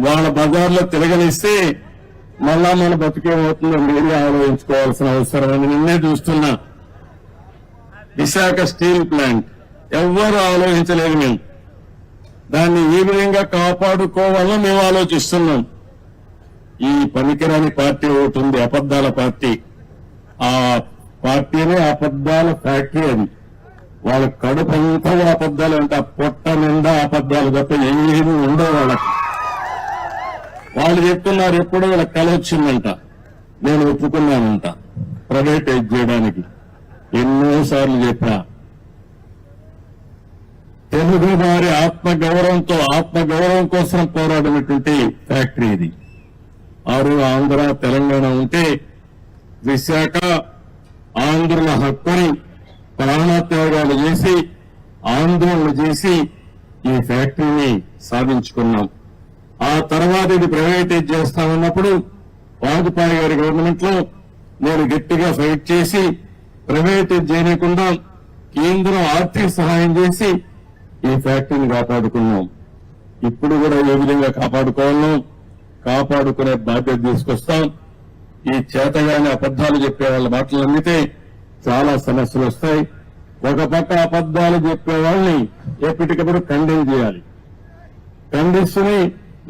వాళ్ళ బజార్లో తిరగనిస్తే మళ్ళా మన బతికేమవుతుందో మీరే ఆలోచించుకోవాల్సిన అవసరం అని నిన్నే చూస్తున్నా. Visakha steel plant. ఎవ్వరు ఆలోచించలేదు మేము. దాన్ని ఈ విధంగా కాపాడుకోవాలని మేము ఆలోచిస్తున్నాం. ఈ పనికిరాని పార్టీ ఒకటి ఉంది అబద్దాల పార్టీ. ఆ పార్టీనే అబద్దాల ఫ్యాక్టరీ అది వాళ్ళ కడుపు అంతా అబద్దాలు అంటే ఆ పొట్ట నిండా అబద్దాలు తప్ప ఏమీ ఉండవు వాళ్ళకి. వాళ్ళు చెప్తున్నారు ఎప్పుడో వాళ్ళ కల వచ్చిందంట. నేను ఒప్పుకున్నానంట. ప్రైవేటైజ్ చేయడానికి ఎన్నోసార్లు చెప్పా. తెలుగు వారి ఆత్మ గౌరవంతో ఆత్మ గౌరవం కోసం పోరాడినటువంటి ఫ్యాక్టరీ ఇది. ఆరు ఆంధ్ర తెలంగాణ ఉంటే విశాఖ ఆంధ్రుల హక్కుని ప్రాణత్యాగాలు చేసి ఆందోళన చేసి ఈ ఫ్యాక్టరీని సాధించుకున్నాం. ఆ తర్వాత ఇది ప్రైవేటైజ్ చేస్తామన్నప్పుడు వాజ్పేయి గారి గవర్నమెంట్లో నేను గట్టిగా ఫైట్ చేసి ప్రైవేటైజ్ చేయకుండా కేంద్రం ఆర్థిక సహాయం చేసి ఈ ఫ్యాక్టరీని కాపాడుకున్నాం. ఇప్పుడు కూడా ఏ విధంగా కాపాడుకోవాలో కాపాడుకునే బాధ్యత తీసుకొస్తాం. ఈ చేతగానే అబద్దాలు చెప్పే వాళ్ళ మాటలు నమ్మితే చాలా సమస్యలు వస్తాయి. ఒక పక్క అబద్దాలు చెప్పే వాళ్ళని ఎప్పటికప్పుడు ఖండన చేయాలి. ఖండిస్తూనే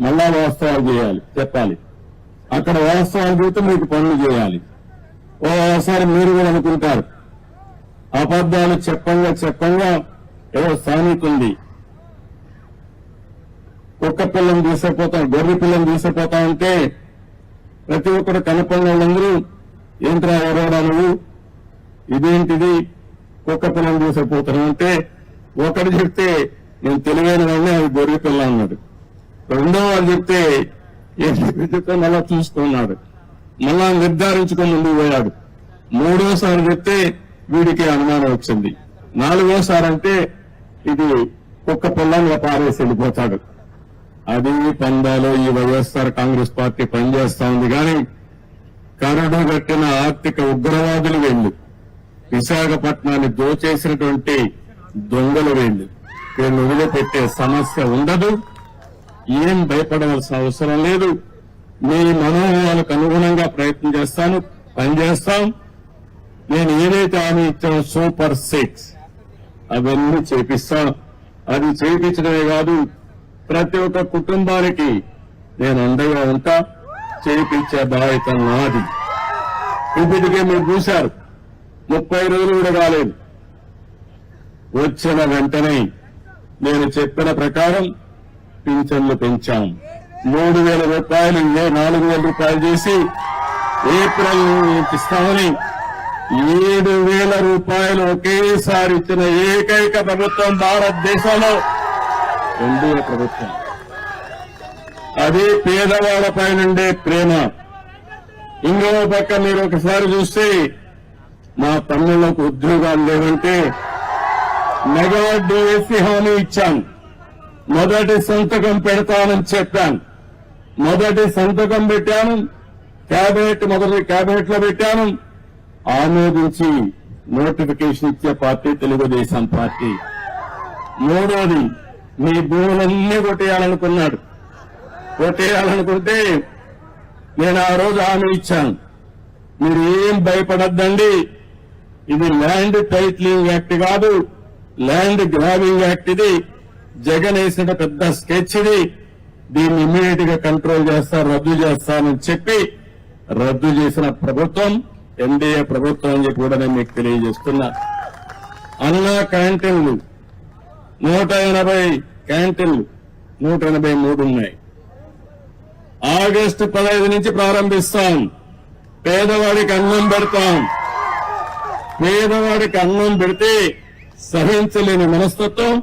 మళ్ళా వ్యవస్థలు చేయాలి చెప్పాలి. అక్కడ వ్యవస్థలు చేస్తే మీకు పనులు చేయాలి. ఓసారి మీరు కూడా అనుకుంటారు. అబద్దాలు చెప్పంగా చెప్పంగా ఏదో సామెత ఉంది కుక్క పిల్లని తీసుకుపోతాం గొర్రె పిల్లని తీసుకుపోతా ఉంటే ప్రతి ఒక్కరు కనపడిన వాళ్ళందరూ ఏంట్రా ఎవరోడా నువ్వు ఇదేంటిది? కుక్క పిల్లని తీసుకుపోతాను అంటే ఒకడు చెప్తే నేను తెలివైన వాడిని అది గొర్రె పిల్ల అన్నాడు. రెండో వాడు చెప్తే చెప్తే మళ్ళా చూసుకున్నాడు? మళ్ళా నిర్ధారించుకొని ముందుకు పోయాడు. మూడోసారి చెప్తే వీడికి అనుమానం వచ్చింది. నాలుగోసారి అంటే ఇది కుక్క పిల్లని పారేసి వెళ్ళిపోతాడు. అది పందాలో ఈ వైఎస్ఆర్ కాంగ్రెస్ పార్టీ పనిచేస్తా ఉంది కానీ కరడు కట్టిన ఆర్థిక ఉగ్రవాదులు వెళ్ళు. విశాఖపట్నాన్ని దోచేసినటువంటి దొంగలు వెళ్ళు. వీళ్ళు వదిలిపెట్టే సమస్య ఉండదు. ఏం భయపడవలసిన అవసరం లేదు. మీ మనోభావాలకు అనుగుణంగా ప్రయత్నం చేస్తాను పనిచేస్తాం. నేను ఏదైతే హామీ ఇచ్చానో సూపర్ సిక్స్. అవన్నీ చేపిస్తాను. అది చేయించడమే కాదు ప్రతి ఒక్క కుటుంబానికి నేను అండగా ఉంటా. చేయించే బాధ్యత నాది. ఇప్పటికే మీరు చూశారు ముప్పై రోజులు కూడా కాలేదు. వచ్చిన వెంటనే నేను చెప్పిన ప్రకారం పింఛన్లు పెంచాం. మూడు వేల రూపాయలు ఏ నాలుగు వేల రూపాయలు చేసి ఏప్రిల్ ఇస్తామని ఏడు వేల రూపాయలు ఒకేసారి ఇచ్చిన ఏకైక ప్రభుత్వం భారతదేశంలో ఎన్డీఏ ప్రభుత్వం. అది పేదవాళ్ళపై నుండే ప్రేమ. ఇంకో పక్క మీరు ఒకసారి చూస్తే మా తమ్ముళ్ళకు ఉద్యోగాలు లేవంటే మెగా డిఎస్సి హామీ ఇచ్చాం. మొదటి సంతకం పెడతానని చెప్పాను. మొదటి సంతకం పెట్టాను. కేబినెట్ మొదటి కేబినెట్లో పెట్టాను ఆమోదించి నోటిఫికేషన్ ఇచ్చే పార్టీ తెలుగుదేశం పార్టీ. మూడోది మీ భూములన్నీ కొట్టేయాలనుకున్నాడు. కొట్టేయాలనుకుంటే నేను ఆ రోజు హామీ ఇచ్చాను. మీరు ఏం భయపడద్దండి? ఇది ల్యాండ్ టైట్లింగ్ యాక్ట్ కాదు. ల్యాండ్ గ్రాబింగ్ యాక్ట్ ఇది. జగన్ వేసిన పెద్ద స్కెచ్ ఇది దీన్ని ఇమ్మీడియట్గా కంట్రోల్ చేస్తా రద్దు చేస్తానని చెప్పి రద్దు చేసిన ప్రభుత్వం ఎన్డీఏ ప్రభుత్వం అని చెప్పి కూడా నేను మీకు తెలియజేస్తున్నా. అన్నా క్యాంటీన్లు నూట ఎనభై క్యాంటీన్లు నూట ఎనభై మూడు ఉన్నాయి. ఆగస్టు పదహైదు నుంచి ప్రారంభిస్తాం. పేదవాడికి అన్నం పెడతాం. పేదవాడికి అన్నం పెడితే సహించలేని మనస్తత్వం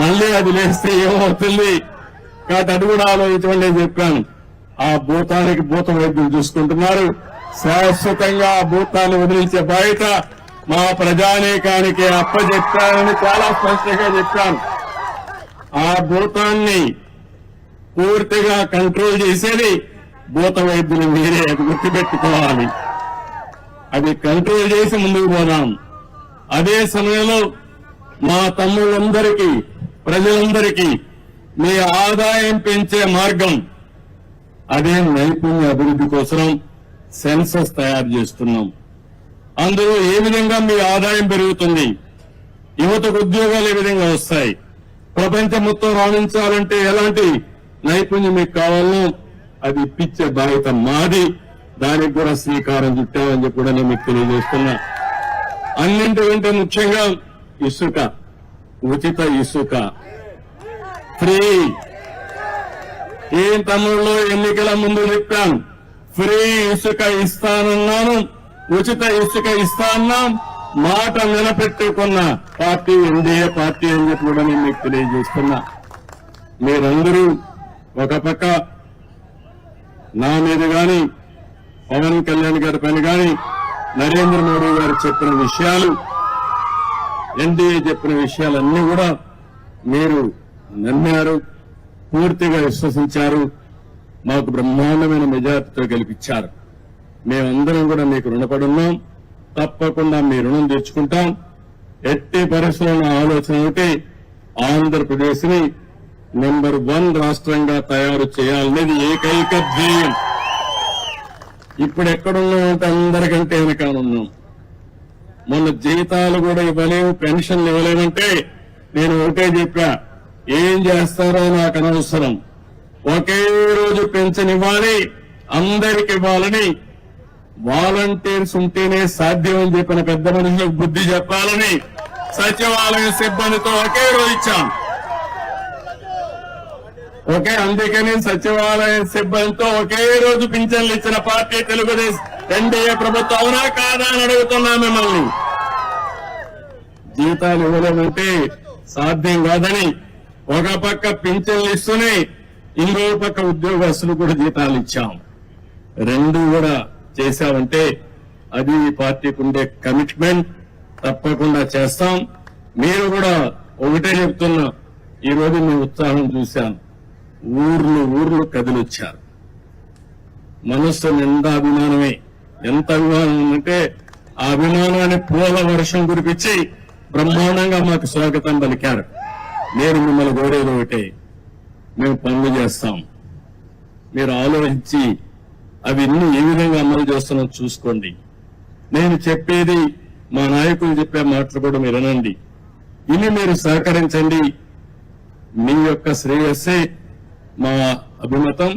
మళ్ళీ అది లేస్తే ఏమవుతుంది? కాబట్టి అది కూడా ఆలోచించమని నేను చెప్పాను. ఆ భూతానికి భూత వైద్యులు చూసుకుంటున్నారు. శాశ్వతంగా ఆ భూతాన్ని వదిలించే బయట మా ప్రజానేకానికి అప్పచెప్పానని చాలా స్పష్టంగా చెప్పాను. ఆ భూతాన్ని పూర్తిగా కంట్రోల్ చేసేది భూత వైద్యులు మీరే అది గుర్తుపెట్టుకోవాలి. అది కంట్రోల్ చేసి ముందుకు పోదాం. అదే సమయంలో మా తమ్ముళ్ళందరికీ ప్రజలందరికీ మీ ఆదాయం పెంచే మార్గం అదే నైపుణ్య అభివృద్ధి కోసం సెన్సస్ తయారు చేస్తున్నాం. అందులో ఏ విధంగా మీ ఆదాయం పెరుగుతుంది యువతకు ఉద్యోగాలు ఏ విధంగా వస్తాయి ప్రపంచం మొత్తం రాణించాలంటే ఎలాంటి నైపుణ్యం మీకు కావాలో అది ఇప్పించే బాధ్యత మాది. దానికి కూడా శ్రీకారం చుట్టామని చెప్పి కూడా నేను మీకు తెలియజేస్తున్నా. అన్నింటికంటే ముఖ్యంగా ఇసుక. ఉచిత ఇసుక. ఫ్రీ ఏం తమ్ముళ్ళు ఎన్నికల ముందు చెప్పాను. ఫ్రీ ఇసుక ఇస్తానన్నాను. ఉచిత ఇసుక ఇస్తాన్నాం మాట నిలబెట్టుకున్న పార్టీ ఎన్డీఏ పార్టీ అని చెప్పి కూడా నేను మీకు తెలియజేస్తున్నా. మీరందరూ ఒక పక్క నా మీద గాని పవన్ కళ్యాణ్ గారి పైన గాని నరేంద్ర మోడీ గారు చెప్పిన విషయాలు ఎన్డీఏ చెప్పిన విషయాలన్నీ కూడా మీరు నమ్మారు పూర్తిగా విశ్వసించారు మాకు బ్రహ్మాండమైన మెజార్టీతో గెలిపించారు. మేమందరం కూడా మీకు రుణపడున్నాం తప్పకుండా మీ రుణం తెచ్చుకుంటాం ఎట్టి పరిశ్రమ ఆలోచన ఒకటి ఆంధ్రప్రదేశ్ని నెంబర్ వన్ రాష్ట్రంగా తయారు చేయాలనేది ఏకైక ధ్యేయం. ఇప్పుడు ఎక్కడున్నామంటే అందరికంటే వెనకాలన్నాం మొన్న జీతాలు కూడా ఇవ్వలేము పెన్షన్లు ఇవ్వలేమంటే నేను ఒకటే చెప్పా ఏం చేస్తారో నాకు అనవసరం. ఒకే రోజు పెన్షన్ ఇవ్వాలి అందరికి ఇవ్వాలని వాలంటీర్స్ ఉంటేనే సాధ్యం అని చెప్పిన పెద్ద మనుషులకు బుద్ధి చెప్పాలని సచివాలయ సిబ్బందితో ఒకే రోజు ఇచ్చాం. ఓకే అందుకని సచివాలయ సిబ్బందితో ఒకే రోజు పింఛన్లు ఇచ్చిన పార్టీ తెలుగుదేశం ఎన్డీఏ ప్రభుత్వం అవునా కాదా అని అడుగుతున్నా మిమ్మల్ని. జీతాలు ఇవ్వలేమంటే సాధ్యం కాదని ఒక పక్క పింఛన్లు ఇస్తూనే ఇంకో పక్క ఉద్యోగస్తులు కూడా జీతాలు ఇచ్చాం. రెండు కూడా చేశామంటే అది పార్టీకి ఉండే కమిట్మెంట్ తప్పకుండా చేస్తాం. మీరు కూడా ఒకటే చెప్తున్నా ఈ రోజు మీ ఉత్సాహం చూశాను. ఊర్లు ఊర్లు కదిలొచ్చారు. మనస్సు నిండా అభిమానమే. ఎంత అభిమానం అంటే ఆ అభిమానాన్ని పూల వర్షం కురిపించి బ్రహ్మాండంగా మాకు స్వాగతం పలికారు. నేను మిమ్మల్ని కోరేది ఒకటే మేము పనులు చేస్తాం. మీరు ఆలోచించి అవన్నీ ఏ విధంగా అమలు చేస్తున్నా చూసుకోండి. నేను చెప్పేది మా నాయకులు చెప్పే మాటలు కూడా మీరు వినండి. ఇన్ని మీరు సహకరించండి. మీ యొక్క శ్రేయస్సే మా అభిమతం